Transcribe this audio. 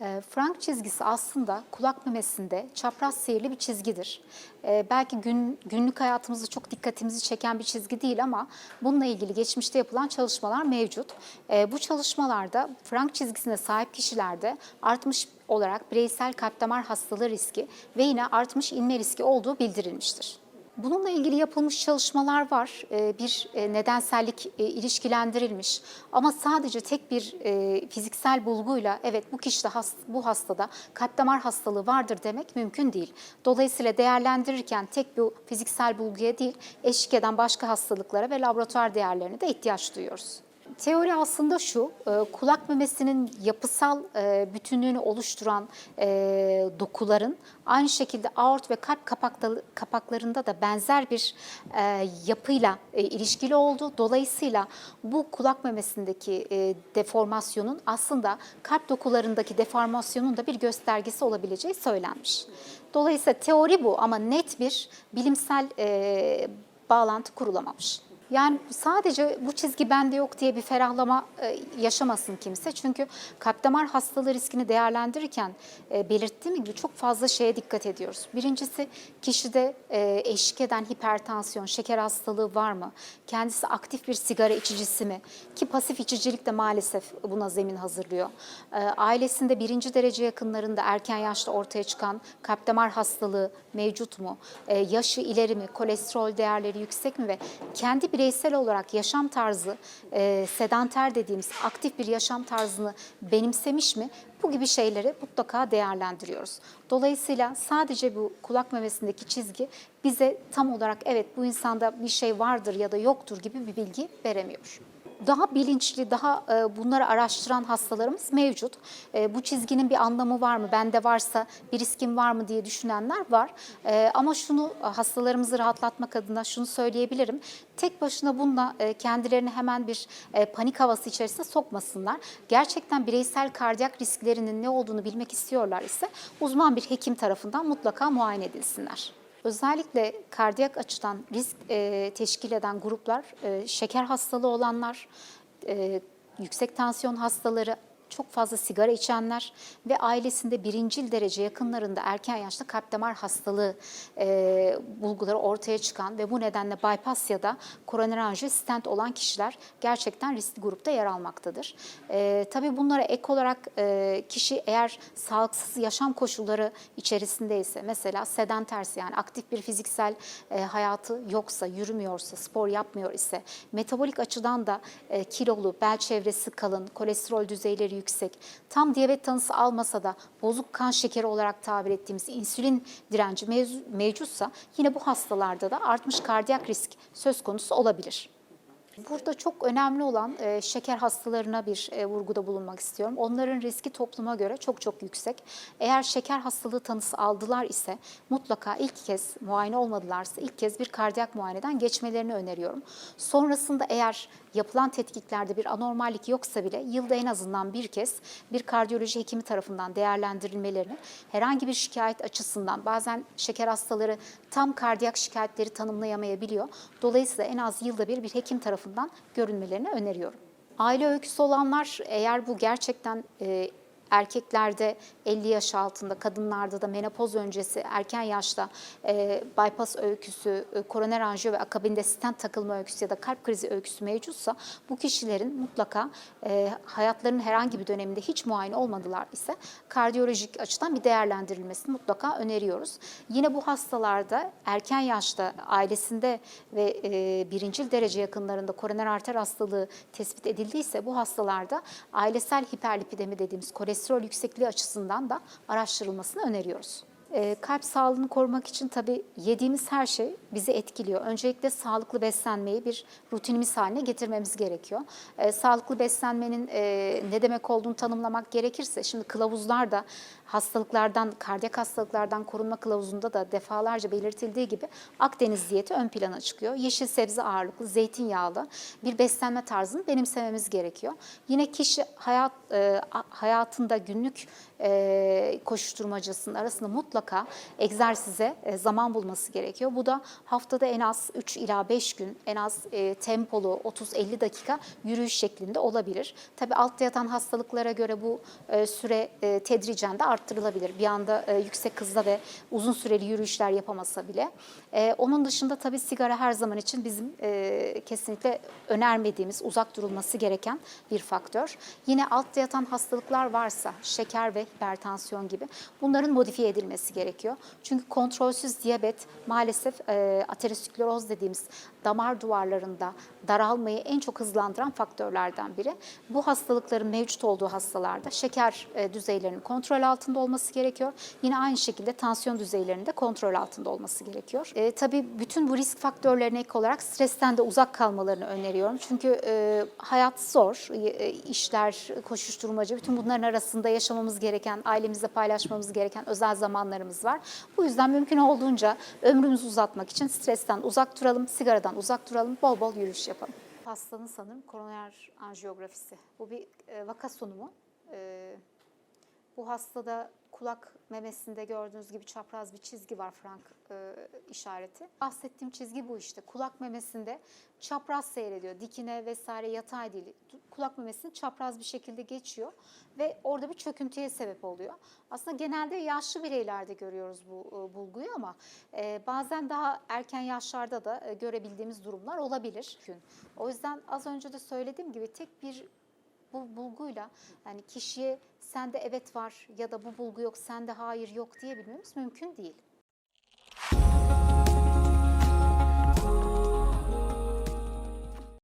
E, Frank çizgisi aslında kulak memesinde çapraz seyirli bir çizgidir. E, belki gün, günlük hayatımızda çok dikkatimizi çeken bir çizgi değil ama bununla ilgili geçmişte yapılan çalışmalar mevcut. E, bu çalışmalarda Frank çizgisine sahip kişilerde artmış olarak bireysel kalp damar hastalığı riski ve yine artmış inme riski olduğu bildirilmiştir. Bununla ilgili yapılmış çalışmalar var. Ee, Bir e, nedensellik e, ilişkilendirilmiş ama sadece tek bir e, fiziksel bulguyla evet bu kişide has- bu hastada kalp damar hastalığı vardır demek mümkün değil. Dolayısıyla değerlendirirken tek bu fiziksel bulguya değil eşlik eden başka hastalıklara ve laboratuvar değerlerine de ihtiyaç duyuyoruz. Teori aslında şu, e, kulak memesinin yapısal e, bütünlüğünü oluşturan e, dokuların aynı şekilde aort ve kalp kapaklarında da benzer bir yapıyla ilişkili oldu. Dolayısıyla bu kulak memesindeki deformasyonun aslında kalp dokularındaki deformasyonun da bir göstergesi olabileceği söylenmiş. Dolayısıyla teori bu ama net bir bilimsel bağlantı kurulamamış. Yani sadece bu çizgi bende yok diye bir ferahlama e, yaşamasın kimse. Çünkü kalp damar hastalığı riskini değerlendirirken e, belirttiğim gibi çok fazla şeye dikkat ediyoruz. Birincisi kişide e, eşlik eden hipertansiyon, şeker hastalığı var mı? Kendisi aktif bir sigara içicisi mi? Ki pasif içicilik de maalesef buna zemin hazırlıyor. Ailesinde birinci derece yakınlarında erken yaşta ortaya çıkan kalp damar hastalığı mevcut mu? Yaşı ileri mi? Kolesterol değerleri yüksek mi? Ve kendi bireysel olarak yaşam tarzı, e, sedanter dediğimiz aktif bir yaşam tarzını benimsemiş mi? Bu gibi şeyleri mutlaka değerlendiriyoruz. Dolayısıyla sadece bu kulak memesindeki çizgi bize tam olarak evet bu insanda bir şey vardır ya da yoktur gibi bir bilgi veremiyor daha bilinçli, daha e, bunları araştıran hastalarımız mevcut. E, bu çizginin bir anlamı var mı, bende varsa bir riskim var mı diye düşünenler var. E, ama şunu hastalarımızı rahatlatmak adına şunu söyleyebilirim. Tek başına bununla kendilerini hemen bir panik havası içerisine sokmasınlar. Gerçekten bireysel kardiyak risklerinin ne olduğunu bilmek istiyorlar ise uzman bir hekim tarafından mutlaka muayene edilsinler. Özellikle kardiyak açıdan risk e, teşkil eden gruplar e, şeker hastalığı olanlar, e, yüksek tansiyon hastaları, çok fazla sigara içenler ve ailesinde birincil derece yakınlarında erken yaşta kalp damar hastalığı e, bulguları ortaya çıkan ve bu nedenle bypass ya da koroner anjiyo stent olan kişiler gerçekten riskli grupta yer almaktadır. E, tabii bunlara ek olarak e, kişi eğer sağlıksız yaşam koşulları içerisindeyse mesela sedenterse yani aktif bir fiziksel e, hayatı yoksa, yürümüyorsa, spor yapmıyor ise, metabolik açıdan da e, kilolu, bel çevresi kalın, kolesterol düzeyleri yüksek, tam diyabet tanısı almasa da bozuk kan şekeri olarak tabir ettiğimiz insülin direnci mevcutsa yine bu hastalarda da artmış kardiyak risk söz konusu olabilir. Burada çok önemli olan e, şeker hastalarına bir e, vurguda bulunmak istiyorum. Onların riski topluma göre çok çok yüksek. Eğer şeker hastalığı tanısı aldılar ise mutlaka ilk kez muayene olmadılarsa ilk kez bir kardiyak muayeneden geçmelerini öneriyorum. Sonrasında eğer yapılan tetkiklerde bir anormallik yoksa bile yılda en azından bir kez bir kardiyoloji hekimi tarafından değerlendirilmelerini herhangi bir şikayet açısından bazen şeker hastaları tam kardiyak şikayetleri tanımlayamayabiliyor. Dolayısıyla en az yılda bir bir hekim tarafından görünmelerini öneriyorum. Aile öyküsü olanlar eğer bu gerçekten e, erkeklerde 50 yaş altında, kadınlarda da menopoz öncesi erken yaşta e, bypass öyküsü, e, koroner anjiyo ve akabinde stent takılma öyküsü ya da kalp krizi öyküsü mevcutsa bu kişilerin mutlaka e, hayatlarının herhangi bir döneminde hiç muayene olmadılar ise kardiyolojik açıdan bir değerlendirilmesini mutlaka öneriyoruz. Yine bu hastalarda erken yaşta ailesinde ve e, birincil derece yakınlarında koroner arter hastalığı tespit edildiyse bu hastalarda ailesel hiperlipidemi dediğimiz kolesterol yüksekliği açısından da araştırılmasını öneriyoruz. E, kalp sağlığını korumak için tabii yediğimiz her şey bizi etkiliyor. Öncelikle sağlıklı beslenmeyi bir rutinimiz haline getirmemiz gerekiyor. E, sağlıklı beslenmenin e, ne demek olduğunu tanımlamak gerekirse, şimdi kılavuzlar da hastalıklardan, kardiyak hastalıklardan korunma kılavuzunda da defalarca belirtildiği gibi Akdeniz diyeti ön plana çıkıyor. Yeşil sebze ağırlıklı, zeytinyağlı bir beslenme tarzını benimsememiz gerekiyor. Yine kişi hayat e, hayatında günlük e, koşuşturmacasının arasında mutlaka mutlaka egzersize e, zaman bulması gerekiyor. Bu da haftada en az 3 ila 5 gün en az e, tempolu 30-50 dakika yürüyüş şeklinde olabilir. Tabii altta yatan hastalıklara göre bu e, süre tedricen de arttırılabilir. Bir anda yüksek hızda ve uzun süreli yürüyüşler yapamasa bile. Onun dışında tabii sigara her zaman için bizim kesinlikle önermediğimiz, uzak durulması gereken bir faktör. Yine altta yatan hastalıklar varsa, şeker ve hipertansiyon gibi bunların modifiye edilmesi gerekiyor. Çünkü kontrolsüz diyabet maalesef e, ateroskleroz dediğimiz damar duvarlarında daralmayı en çok hızlandıran faktörlerden biri. Bu hastalıkların mevcut olduğu hastalarda şeker e, düzeylerinin kontrol altında olması gerekiyor. Yine aynı şekilde tansiyon düzeylerinin de kontrol altında olması gerekiyor. E, tabii bütün bu risk faktörlerine ek olarak stresten de uzak kalmalarını öneriyorum. Çünkü e, hayat zor, e, işler, koşuşturmaca, bütün bunların arasında yaşamamız gereken, ailemizle paylaşmamız gereken özel zamanlarımız var. Bu yüzden mümkün olduğunca ömrümüzü uzatmak için stresten uzak duralım, sigaradan uzak duralım, bol bol yürüyüş yapalım. Hastanın sanırım koroner anjiyografisi. Bu bir e, vaka sunumu. E, bu hastada kulak memesinde gördüğünüz gibi çapraz bir çizgi var Frank e, işareti. Bahsettiğim çizgi bu işte. Kulak memesinde çapraz seyrediyor. Dikine vesaire yatay değil. Kulak memesini çapraz bir şekilde geçiyor ve orada bir çöküntüye sebep oluyor. Aslında genelde yaşlı bireylerde görüyoruz bu e, bulguyu ama e, bazen daha erken yaşlarda da e, görebildiğimiz durumlar olabilir. O yüzden az önce de söylediğim gibi tek bir bu bulguyla yani kişiye sende evet var ya da bu bulgu yok sende hayır yok diyebilmemiz mümkün değil.